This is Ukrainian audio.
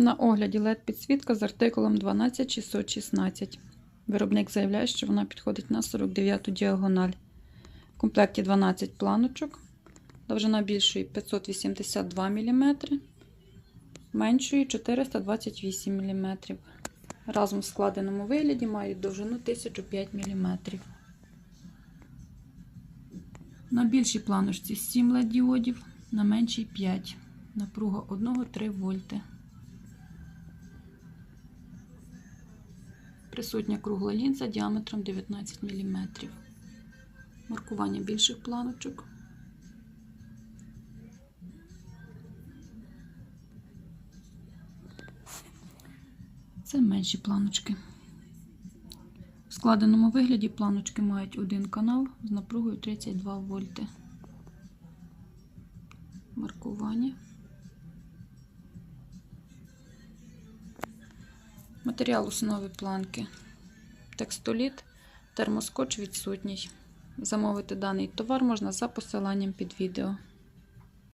На огляді LED підсвітка з артикулом 12616. Виробник заявляє, що вона підходить на 49 діагональ. В комплекті 12 планочок. Довжина більшої 582 мм, меншої 428 мм. Разом в складеному вигляді мають довжину 1005 мм. На більшій планочці 7 LED діодів, на меншій 5. Напруга 1-3 вольти. Присутня кругла лінза діаметром 19 мм. Маркування більших планочок. Це менші планочки. В складеному вигляді планочки мають один канал з напругою 32 вольти. Маркування. Матеріал основи планки. Текстоліт, термоскоч відсутній. Замовити даний товар можна за посиланням під відео.